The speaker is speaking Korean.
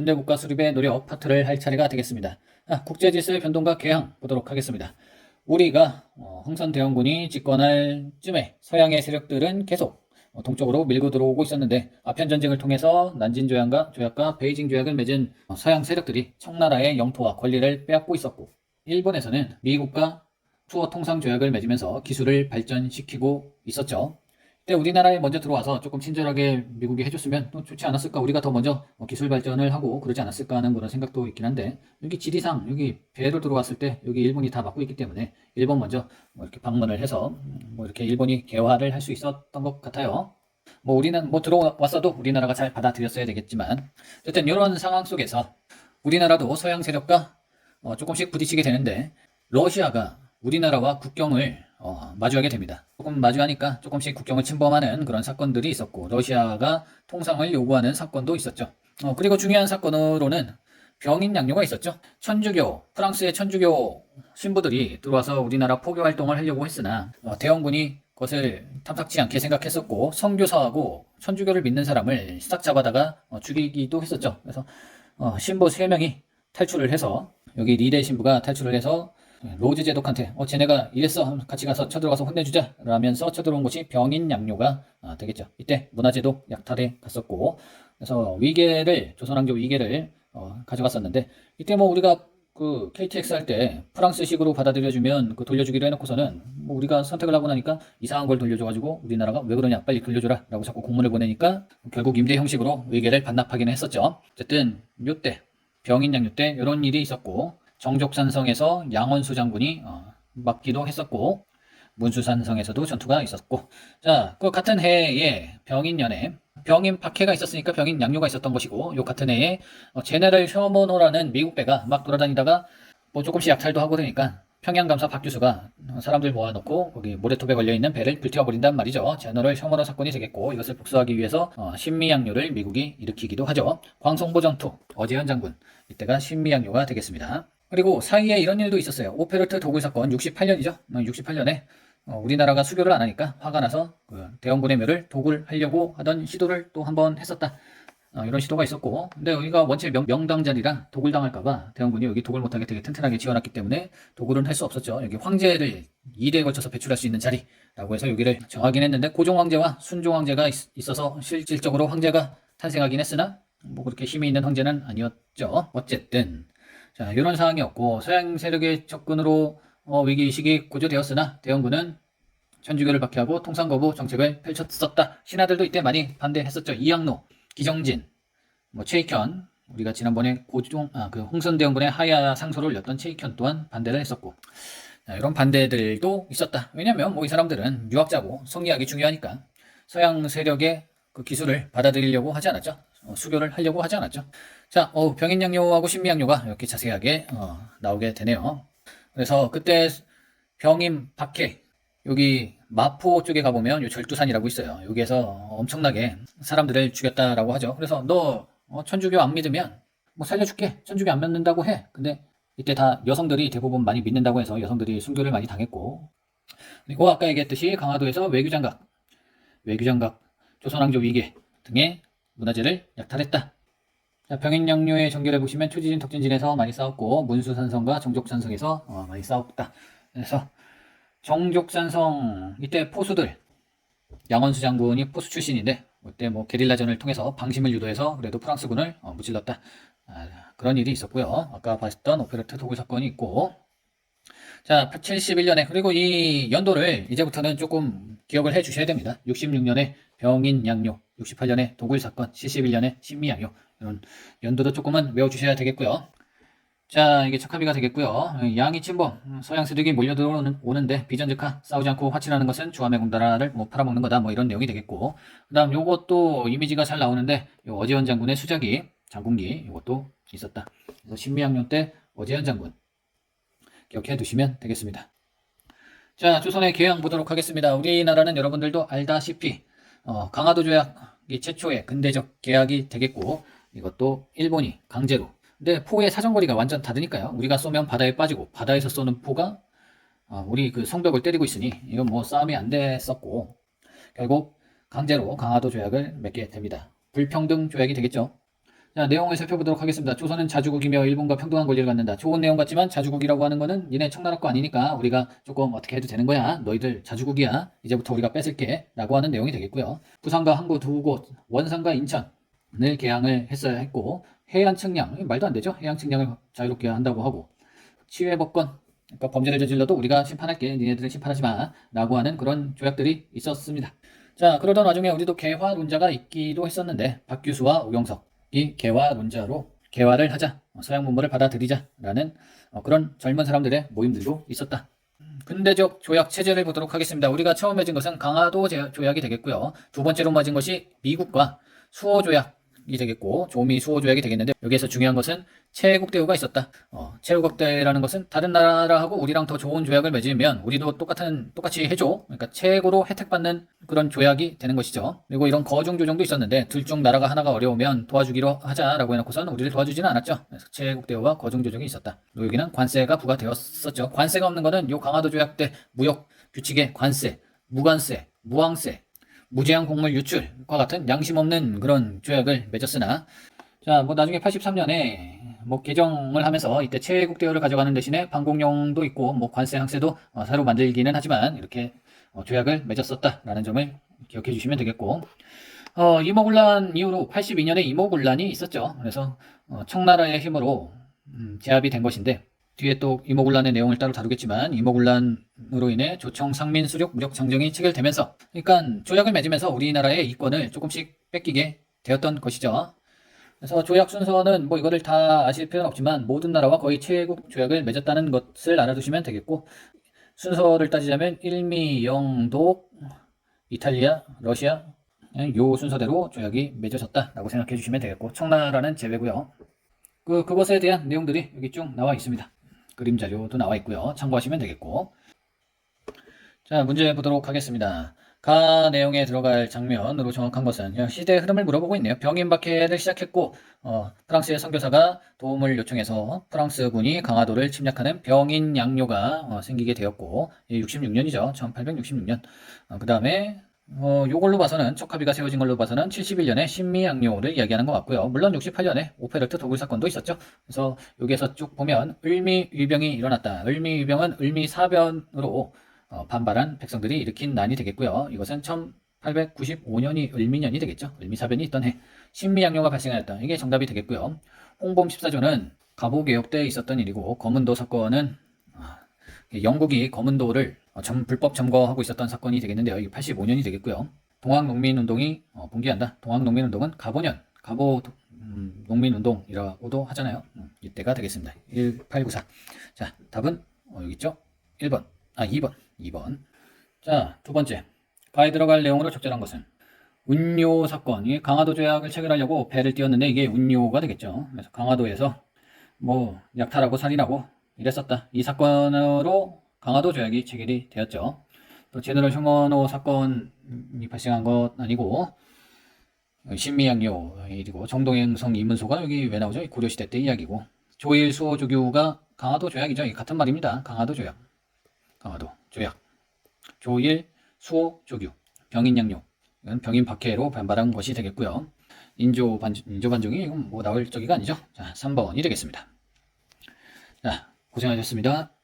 3단원 근대 국가 수립의 노력 파트를 할 차례가 되겠습니다. 아, 국제 질서의 변동과 개항 보도록 하겠습니다. 우리가 어, 흥선 대원군이 집권할 쯤에 서양의 세력들은 계속 어, 동쪽으로 밀고 들어오고 있었는데 아편 전쟁을 통해서 난진 조약과 조약과 베이징 조약을 맺은 어, 서양 세력들이 청나라의 영토와 권리를 빼앗고 있었고 일본에서는 미국과 투어 통상 조약을 맺으면서 기술을 발전시키고 있었죠. 그때 우리나라에 먼저 들어와서 조금 친절하게 미국이 해줬으면 또 좋지 않았을까? 우리가 더 먼저 어, 기술 발전을 하고 그러지 않았을까 하는 그런 생각도 있긴 한데 여기 지리상 여기 배로 들어왔을 때 여기 일본이 다 막고 있기 때문에 일본 먼저 뭐 이렇게 방문을 해서 음, 뭐 이렇게 일본이 개화를 할 수 있었던 것 같아요. 뭐 우리는 뭐 들어왔어도 우리나라가 잘 받아들였어야 되겠지만 어쨌든 이런 상황 속에서 우리나라도 서양 세력과 어, 조금씩 부딪히게 되는데 러시아가 우리나라와 국경을 어, 마주하게 됩니다. 조금 마주하니까 조금씩 국경을 침범하는 그런 사건들이 있었고 러시아가 통상을 요구하는 사건도 있었죠. 어, 그리고 중요한 사건으로는 병인 양요가 있었죠. 천주교, 프랑스의 천주교 신부들이 들어와서 우리나라 포교 활동을 하려고 했으나 어, 대원군이 그것을 탐탁치 않게 생각했었고 성교사하고 천주교를 믿는 사람을 싹 잡아다가 어, 죽이기도 했었죠. 그래서 어, 신부 3명이 탈출을 해서 여기 리대 신부가 탈출을 해서 로즈 제독한테 어 쟤네가 이랬어. 같이 가서 쳐들어가서 혼내주자. 라면서 쳐들어온 곳이 병인 양요가 아, 되겠죠. 이때 문화제도 약탈에 갔었고 그래서 위계를 조선왕조 위계를 어, 가져갔었는데 이때 뭐 우리가 그 KTX 할 때 프랑스식으로 받아들여주면 그 돌려주기로 해놓고서는 뭐 우리가 선택을 하고 나니까 이상한 걸 돌려줘가지고 우리나라가 왜 그러냐 빨리 돌려줘라 라고 자꾸 공문을 보내니까 결국 임대 형식으로 위계를 반납하기는 했었죠. 어쨌든 요때 병인 양요 때 이런 일이 있었고 정족산성에서 양원수 장군이 어, 맞기도 했었고 문수산성에서도 전투가 있었고 자 그 같은 해에 병인년에 병인 박해가 있었으니까 병인 양요가 있었던 것이고 요 같은 해에 어, 제네럴 셔머노라는 미국 배가 막 돌아다니다가 뭐 조금씩 약탈도 하고 그러니까 평양감사 박규수가 사람들 모아놓고 거기 모래톱에 걸려있는 배를 불태워버린단 말이죠. 제너럴 셔머너 사건이 되겠고 이것을 복수하기 위해서 어, 신미양요를 미국이 일으키기도 하죠. 광송보 전투 어재현 장군 이때가 신미양요가 되겠습니다. 그리고 사이에 이런 일도 있었어요. 오페르트 도굴 사건 68년이죠. 68년에 어, 우리나라가 수교를 안 하니까 화가 나서 그 대원군의 묘를 도굴하려고 하던 시도를 또 한 번 했었다. 어, 이런 시도가 있었고, 근데 여기가 원체 명, 명당자리라 도굴 당할까봐 대원군이 여기 도굴 못하게 되게 튼튼하게 지어놨기 때문에 도굴은 할 수 없었죠. 여기 황제를 2대에 걸쳐서 배출할 수 있는 자리라고 해서 여기를 정하긴 했는데 고종 황제와 순종 황제가 있, 어서 실질적으로 황제가 탄생하긴 했으나 뭐 그렇게 힘이 있는 황제는 아니었죠. 어쨌든 자 이런 상황이었고 서양 세력의 접근으로 어, 위기의식이 고조되었으나 대원군은 천주교를 박해하고 통상거부 정책을 펼쳤었다. 신하들도 이때 많이 반대했었죠. 이양로, 기정진, 뭐 최익현, 우리가 지난번에 고종, 아, 그 홍선대원군의 하야 상소를 올렸던 최익현 또한 반대를 했었고, 자, 이런 반대들도 있었다. 왜냐면 뭐 이 사람들은 유학자고 성리학이 중요하니까 서양 세력의 그 기술을 받아들이려고 하지 않았죠. 어, 수교를 하려고 하지 않았죠. 자, 어, 병인양요하고 신미양요가 이렇게 자세하게 어, 나오게 되네요. 그래서 그때 병임 박해 여기 마포 쪽에 가보면 요 절두산이라고 있어요. 여기에서 엄청나게 사람들을 죽였다라고 하죠. 그래서 너 어, 천주교 안 믿으면 뭐 살려줄게. 천주교 안 믿는다고 해. 근데 이때 다 여성들이 대부분 많이 믿는다고 해서 여성들이 순교를 많이 당했고 그리고 아까 얘기했듯이 강화도에서 외교장각, 외교장각, 조선왕조 위계 등의 문화재를 약탈했다. 자, 병인양요의 전개를 보시면 초지진 덕진진에서 많이 싸웠고 문수산성과 정족산성에서 어, 많이 싸웠다. 그래서 정족산성 이때 포수들 양원수 장군이 포수 출신인데 그때 뭐 게릴라전을 통해서 방심을 유도해서 그래도 프랑스군을 어, 무찔렀다. 아, 그런 일이 있었고요. 아까 봤던 오페르트 도굴 사건이 있고 자 71년에 그리고 이 연도를 이제부터는 조금 기억을 해 주셔야 됩니다. 66년에 병인 양요, 68년에 도굴 사건, 71년에 신미 양요 이런 연도도 조금은 외워주셔야 되겠고요. 자, 이게 척하비가 되겠고요. 양이 침범, 서양 세력이 몰려들어오는데 비전직하 싸우지 않고 화친하는 것은 주함의 군다라를 뭐 팔아먹는 거다. 뭐 이런 내용이 되겠고. 그 다음 요것도 이미지가 잘 나오는데 요 어지현 장군의 수작이, 장군기 요것도 있었다. 그래서 신미양요 때 어지현 장군 기억해 두시면 되겠습니다. 자, 조선의 개항 보도록 하겠습니다. 우리나라는 여러분들도 알다시피 어, 강화도 조약이 최초의 근대적 계약이 되겠고 이것도 일본이 강제로 근데 포의 사정거리가 완전 다르니까요. 우리가 쏘면 바다에 빠지고 바다에서 쏘는 포가 어, 우리 그 성벽을 때리고 있으니 이건 뭐 싸움이 안 됐었고 결국 강제로 강화도 조약을 맺게 됩니다. 불평등 조약이 되겠죠. 자, 내용을 살펴보도록 하겠습니다. 조선은 자주국이며 일본과 평등한 권리를 갖는다. 좋은 내용 같지만 자주국이라고 하는 거는 니네 청나라 거 아니니까 우리가 조금 어떻게 해도 되는 거야. 너희들 자주국이야. 이제부터 우리가 뺏을게. 라고 하는 내용이 되겠고요. 부산과 항구 두 곳, 원산과 인천을 개항을 했어야 했고 해안 측량, 말도 안 되죠. 해양 측량을 자유롭게 한다고 하고 치외 법권, 그러니까 범죄를 저질러도 우리가 심판할게. 니네들은 심판하지 마. 라고 하는 그런 조약들이 있었습니다. 자, 그러던 와중에 우리도 개화 론자가 있기도 했었는데 박규수와 우경석 이 개화론자로 개화를 하자, 어, 서양 문물을 받아들이자라는 어, 그런 젊은 사람들의 모임들도 있었다. 근대적 조약 체제를 보도록 하겠습니다. 우리가 처음 맺은 것은 강화도 제- 조약이 되겠고요. 두 번째로 맺은 것이 미국과 수호 조약 이 되겠고 조미 수호 조약이 되겠는데 여기에서 중요한 것은 최국 대우가 있었다. 어, 최국 대라는 것은 다른 나라하고 우리랑 더 좋은 조약을 맺으면 우리도 똑같은 똑같이 해줘. 그러니까 최고로 혜택받는 그런 조약이 되는 것이죠. 그리고 이런 거중 조정도 있었는데 둘 중 나라가 하나가 어려우면 도와주기로 하자라고 해놓고서는 우리를 도와주지는 않았죠. 그래서 최국 대우와 거중 조정이 있었다. 그리고 여기는 관세가 부과되었었죠. 관세가 없는 것은 요 강화도 조약 때 무역 규칙의 관세, 무관세, 무항세, 무제한 곡물 유출과 같은 양심 없는 그런 조약을 맺었으나 자, 뭐 나중에 83년에 뭐 개정을 하면서 이때 최국 대우를 가져가는 대신에 방공용도 있고 뭐 관세 항세도 어, 새로 만들기는 하지만 이렇게 어, 조약을 맺었었다라는 점을 기억해 주시면 되겠고 어, 이모군란 이후로 82년에 이모군란이 있었죠. 그래서 어, 청나라의 힘으로 음, 제압이 된 것인데 뒤에 또 이모군란의 내용을 따로 다루겠지만 이모군란으로 인해 조청 상민 수륙 무력 정정이 체결되면서 그러니까 조약을 맺으면서 우리나라의 이권을 조금씩 뺏기게 되었던 것이죠. 그래서 조약 순서는 뭐 이거를 다 아실 필요는 없지만 모든 나라와 거의 최국 조약을 맺었다는 것을 알아두시면 되겠고 순서를 따지자면 일미, 영독, 이탈리아, 러시아 요 순서대로 조약이 맺어졌다라고 생각해 주시면 되겠고 청나라는 제외고요. 그 그것에 대한 내용들이 여기 쭉 나와 있습니다. 그림 자료도 나와 있고요. 참고하시면 되겠고. 자, 문제 보도록 하겠습니다. 가 내용에 들어갈 장면으로 정확한 것은 그냥 시대 흐름을 물어보고 있네요. 병인 박해를 시작했고 어, 프랑스의 선교사가 도움을 요청해서 프랑스군이 강화도를 침략하는 병인 양요가 어, 생기게 되었고 66년이죠. 1866년. 그 다음에 어, 요걸로 봐서는 척하비가 세워진 걸로 봐서는 71년에 신미양요를 이야기하는 것 같고요. 물론 68년에 오페르트 도굴 사건도 있었죠. 그래서 여기에서 쭉 보면 을미위병이 일어났다. 을미위병은 을미사변으로 어, 반발한 백성들이 일으킨 난이 되겠고요. 이것은 1895년이 을미년이 되겠죠. 을미사변이 있던 해 신미양요가 발생하였다. 이게 정답이 되겠고요. 홍범 14조는 갑오개혁 때 있었던 일이고 검은도 사건은 아, 영국이 검은도를 어, 점- 불법 점거하고 있었던 사건이 되겠는데요. 이게 85년이 되겠고요. 동학농민운동이 어, 붕괴한다. 동학농민운동은 가보년, 가보 음, 농민운동이라고도 하잖아요. 음, 이때가 되겠습니다. 1894. 자, 답은 어, 여기 있죠? 1번. 아, 2번. 2번. 자, 두 번째. 가에 들어갈 내용으로 적절한 것은 운요 사건. 이게 강화도 조약을 체결하려고 배를 띄웠는데 이게 운요가 되겠죠. 그래서 강화도에서 뭐 약탈하고 살인하고 이랬었다. 이 사건으로 강화도 조약이 체결이 되었죠. 또 제너럴 흉원호 사건이 발생한 것 아니고 신미양요 일이고 정동행성 이문소가 여기 왜 나오죠? 고려시대 때 이야기고 조일 수호 조규가 강화도 조약이죠. 이 같은 말입니다. 강화도 조약. 강화도 조약. 조일 수호 조규 병인양요 이건 병인 박해로 반발한 것이 되겠고요. 인조 반 인조 반종이 이건 뭐 나올 적이가 아니죠. 자, 3번이 되겠습니다. 자, 고생하셨습니다.